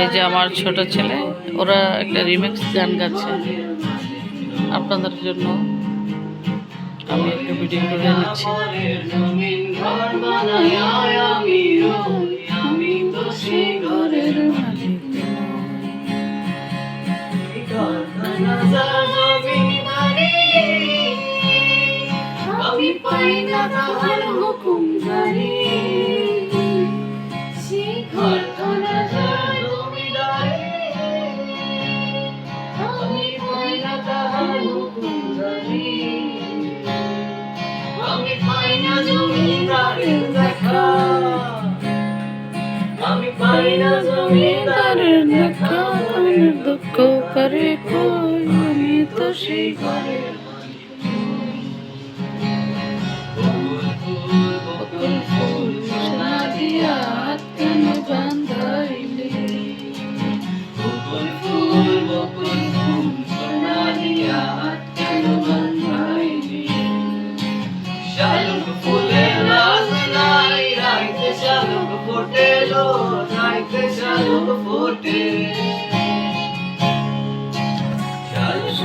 এই যে আমার ছোট ছেলে, ওরা একটা রিমিক্স গান গাচ্ছে। আপনাদের জন্য আমি একটা ভিডিও করে নিচ্ছি। পাই না জমিদারের দেখা আমি পাই না জমিদারের দেখা আমার দুঃখ করে কই আমি তো সেই ঘরে।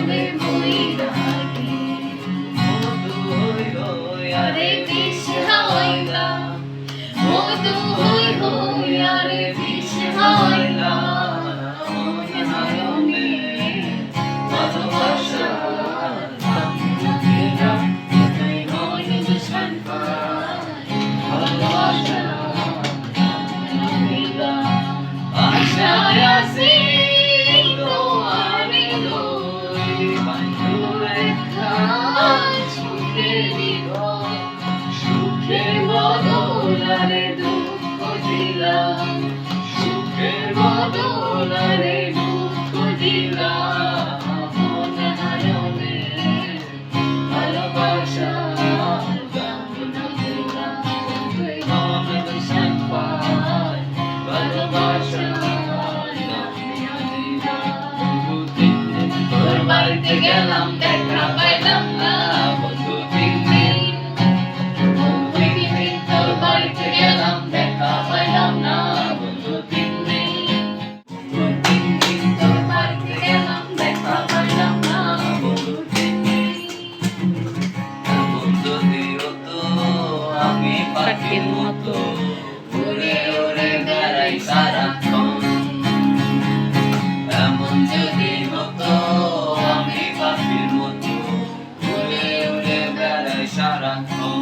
вони були. পাখির মতো। উড়ে উড়ে বেড়াই সারাক্ষণ। এমন যদি হতো, আমি পাখির মতো উড়ে উড়ে বেড়াই সারাক্ষণ।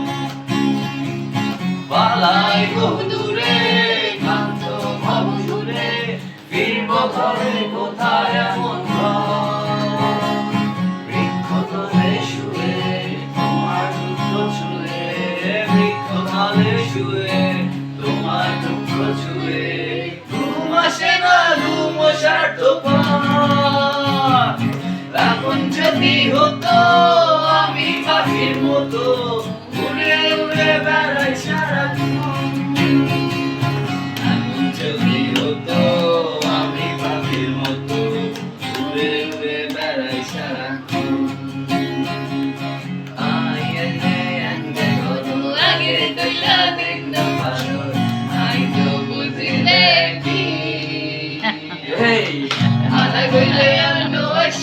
পালাই বহুদূর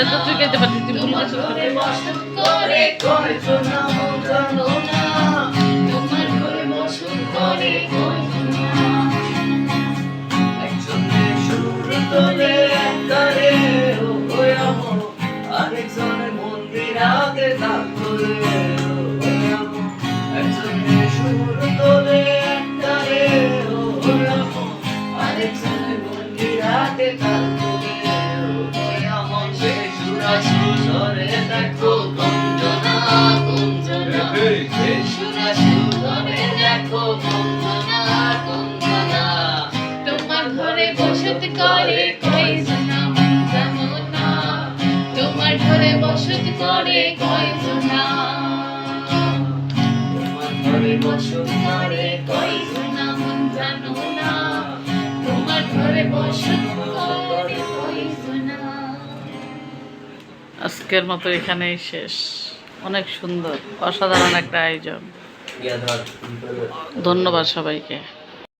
এটা তো তুই খেতে পারছিস তুই ভুল করছিস করে করে তোমার করে মশন করে করে একজন সুর তোলে আজকের মতো এখানেই শেষ। অনেক সুন্দর অসাধারণ একটা আয়োজন। ধন্যবাদ সবাইকে।